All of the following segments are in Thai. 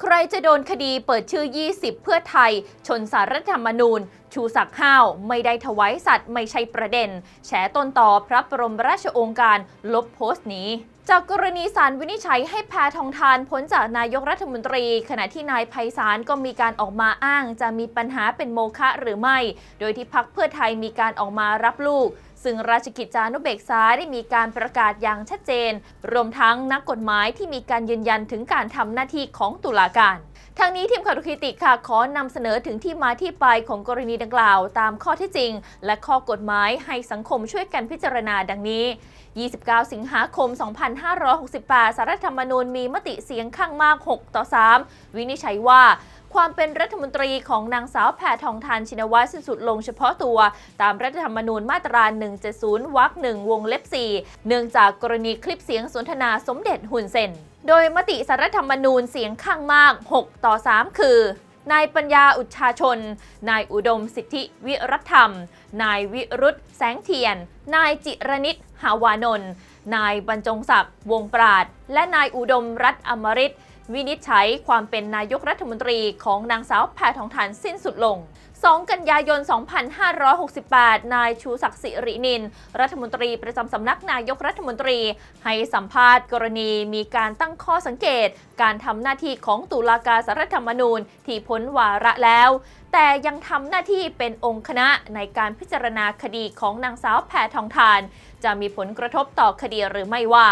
ใครจะโดนคดีเปิดชื่อ 20 เพื่อไทย ชนสารรัฐธรรมนูญ ชูศักดิ์ห้าว ไม่ได้ถวายสัตว์ไม่ใช่ประเด็น แฉต้นต่อพระบรมราชโองการ ลบโพสต์นี้จากกรณีสารวินิจฉัยให้แพทองทานพ้นจากนายกรัฐมนตรี ขณะที่นายไพศาลก็มีการออกมาอ้าง จะมีปัญหาเป็นโมฆะหรือไม่ โดยที่พักเพื่อไทยมีการออกมารับลูก ซึ่งราชกิจจานุเบกษาได้มีการประกาศอย่างชัดเจน รวมทั้งนักกฎหมายที่มีการยืนยันถึงการทำหน้าที่ของตุลาการ ทางนี้ทีมข่าวทุคริติกค่ะขอนำเสนอถึงที่มาที่ไปของกรณีดังกล่าว ตามข้อที่จริง และข้อกฎหมายให้สังคมช่วยกันพิจารณาดังนี้ 29 สิงหาคม 2568 สารรัฐธรรมนูญมีมติเสียงข้างมาก 6 ต่อ 3 วินิจฉัยว่าความเป็นรัฐมนตรีของนางสาวแพทองทานชินวัตรสิ้นสุดลงเฉพาะตัว ตามรัฐธรรมนูญมาตรา 170 วรรคหนึ่งวงเล็บ 4 เนื่องจากกรณีคลิปเสียงสนทนาสมเด็จหุ่นเซน โดยมติสารรัฐธรรมนูญเสียงข้างมาก 6 ต่อ 3 คือนายปัญญาอุชาชน นายอุดมสิทธิวิรัตธรรม นายวิรุธแสงเทียน นายจิรนิตหาวานนท์ นายบรรจงศักดิ์วงปราดและนายอุดมรัตน์อมริตวินิจฉัยความเป็นนายกรัฐมนตรีของนางสาวแพทองทานสิ้นสุดลง 2 กันยายน 2568 นายชูศักดิ์สิรินิน รัฐมนตรีประจำสำนักนายกรัฐมนตรี ให้สัมภาษณ์กรณีมีการตั้งข้อสังเกต การทำหน้าที่ของตุลาการสารธรรมนูญที่พ้นวาระแล้ว แต่ยังทำหน้าที่เป็นองค์คณะในการพิจารณาคดีของนางสาวแพทองทาน จะมีผลกระทบต่อคดีหรือไม่ว่า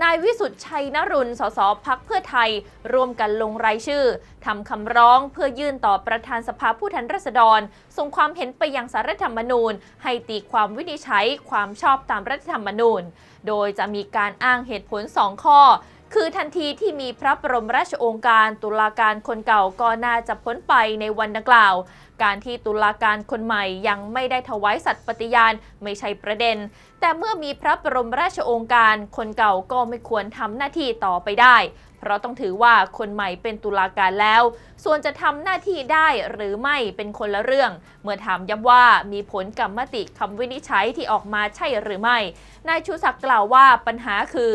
นายวิสุทธ์ชัยนรุนสสพักเพื่อไทย ร่วมกันลงรายชื่อทำคำร้องเพื่อยื่นต่อประธานสภาผู้แทนราษฎร ส่งความเห็นไปยังสารรัฐธรรมนูญ ให้ตีความวินิจฉัยความชอบตามรัฐธรรมนูญ โดยจะมีการอ้างเหตุผล 2 ข้อ คือทันทีที่มีพระบรมราชโองการตุลาการคนเก่าก็น่าจะพ้นไปในวันดังกล่าว การที่ตุลาการคนใหม่ยังไม่ได้ถวายสัตย์ปฏิญาณไม่ใช่ประเด็น แต่เมื่อมีพระบรมราชโองการ คนเก่าก็ไม่ควรทำหน้าที่ต่อไปได้ เพราะต้องถือว่าคนใหม่เป็นตุลาการแล้ว ส่วนจะทำหน้าที่ได้หรือไม่เป็นคนละเรื่อง เมื่อถามย้ำว่ามีผลกับมติคำวินิจฉัยที่ออกมาใช่หรือไม่ นายชูศักดิ์กล่าวว่าปัญหาคือ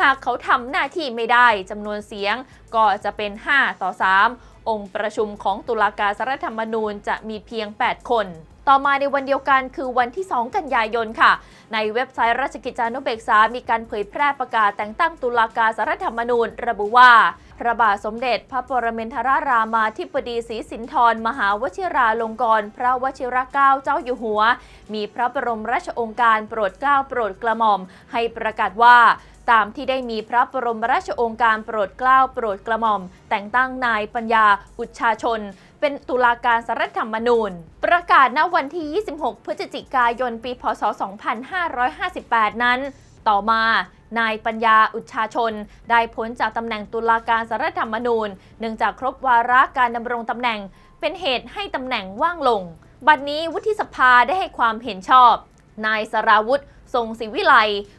หากเขาทำหน้าที่ไม่ได้จำนวนเสียง ก็จะเป็น 5 ต่อ 3 องค์ประชุมของตุลาการสารธรรมนูญจะมีเพียง 8 คน ต่อมาในวันเดียวกันคือวันที่ 2 กันยายนค่ะ ในเว็บไซต์ราชกิจจานุเบกษา มีการเผยแพร่ประกาศแต่งตั้งตุลาการสารธรรมนูญ ระบุว่า พระบาทสมเด็จ พระปรมินทรารามาธิบดีศรีสินธรมหาวชิราลงกรณพระวชิรเกล้าเจ้าอยู่หัว มีพระบรมราชโองการโปรดเกล้าโปรดกระหม่อม ให้ประกาศว่า ตามที่ได้มีพระบรมราชโองการโปรดเกล้าโปรดกระหม่อม แต่งตั้งนายปัญญาอุชาชน เป็นตุลาการสารรัฐธรรมนูญ ประกาศณวันที่ 26 พฤศจิกายน ปีพศ 2558 นั้น ต่อมานายปัญญาอุชาชน ได้พ้นจากตำแหน่งตุลาการสารรัฐธรรมนูญ เนื่องจากครบวาระการดำรงตำแหน่ง เป็นเหตุให้ตำแหน่งว่างลง บัดนี้วุฒิสภาได้ให้ความเห็นชอบ นายสราวุธ ทรงศิวิไล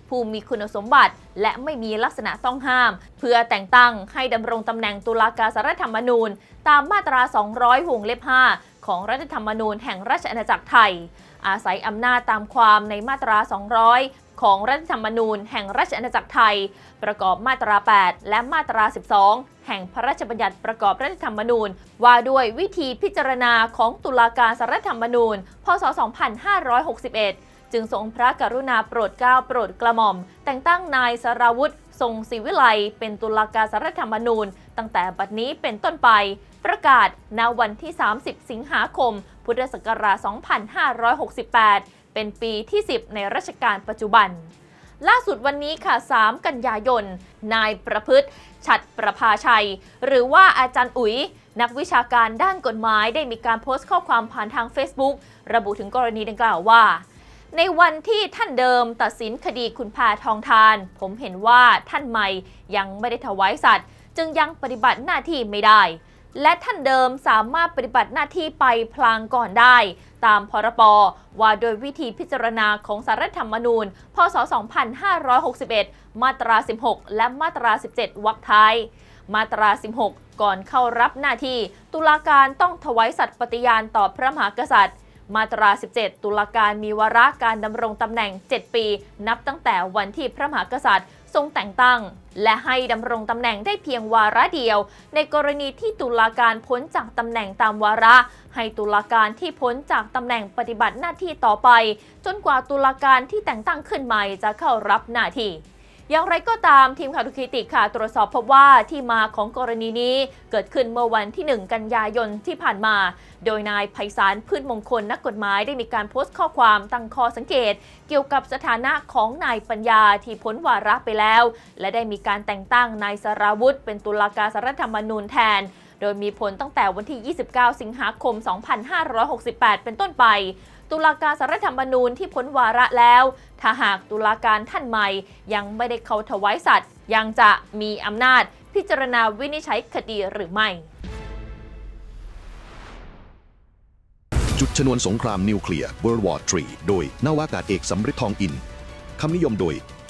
ผู้มีคุณสมบัติ และไม่มีลักษณะต้องห้าม เพื่อแต่งตั้งให้ดำรงตำแหน่งตุลาการสารรัฐธรรมนูญ ตามมาตรา 200วงเล็บ 5 ของรัฐธรรมนูญแห่งราชอาณาจักรไทย อาศัยอำนาจตามความในมาตรา 200ของรัฐธรรมนูญแห่งราชอาณาจักรไทย ประกอบมาตรา 8 และมาตรา 12 แห่งพระราชบัญญัติประกอบรัฐธรรมนูญ ว่าด้วยวิธีพิจารณาของตุลาการสารรัฐธรรมนูญ พศ 2561 จึงทรงพระกรุณาโปรดเกล้าโปรดกระหม่อม แต่งตั้งนายสราวุธทรงศิวิไลเป็นตุลาการสารธรรมนูญ ตั้งแต่บัดนี้เป็นต้นไป ประกาศณวันที่ 30 สิงหาคม พุทธศักราช 2568 เป็นปีที่ 10 ในรัชกาลปัจจุบันล่าสุดวันนี้ค่ะ 3 กันยายน นายประพฤติฉัดประภาชัย หรือว่าอาจารย์อุ๋ย นักวิชาการด้านกฎหมายได้มีการโพสต์ข้อความผ่านทาง Facebook ระบุถึงกรณีดังกล่าวว่า ในวันที่ท่านเดิมตัดสินคดีคุณพาทองทาน ผมเห็นว่าท่านใหม่ยังไม่ได้ถวายสัตว์จึงยังปฏิบัติหน้าที่ไม่ได้ และท่านเดิมสามารถปฏิบัติหน้าที่ไปพลางก่อนได้ ตามพรบว่าโดยวิธีพิจารณาของสารรัฐธรรมนูญ พศ 2561 มาตรา 16 และมาตรา 17 วรรคท้ายมาตรา 16 ก่อนเข้ารับหน้าที่ ตุลาการต้องถวายสัตย์ปฏิญาณต่อพระมหากษัตริย์ มาตรา 17 ตุลาการมีวาระการดำรงตำแหน่ง 7 ปี นับตั้งแต่วันที่พระมหากษัตริย์ทรงแต่งตั้ง และให้ดำรงตำแหน่งได้เพียงวาระเดียว ในกรณีที่ตุลาการพ้นจากตำแหน่งตามวาระ ให้ตุลาการที่พ้นจากตำแหน่งปฏิบัติหน้าที่ต่อไป จนกว่าตุลาการที่แต่งตั้งขึ้นใหม่จะเข้ารับหน้าที่ อย่างไรก็ตามทีมข่าวทุกคิติค่ะ ตรวจสอบพบว่าที่มาของกรณีนี้เกิดขึ้นเมื่อวันที่ 1 กันยายนที่ผ่านมา โดยนายไพศาลพืชมงคลนักกฎหมายได้มีการโพสต์ข้อความตั้งข้อสังเกต เกี่ยวกับสถานะของนายปัญญาที่พ้นวาระไปแล้ว และได้มีการแต่งตั้งนายสราวุธ เป็นตุลาการสารรัฐธรรมนูญแทนโดยมีผลตั้งแต่วันที่ 29 สิงหาคม 2568 เป็นต้นไป ตุลาการสารรัฐธรรมนูญที่พ้นวาระแล้ว ถ้าหากตุลาการท่านใหม่ ยังไม่ได้เข้าถวายสัตย์ยังจะมีอำนาจ พิจารณาวินิจฉัยคดีหรือไม่ จุดชนวนสงครามนิวเคลียร์ World War 3โดยนาวากาศเอกสำริดทองอินคำนิยมโดย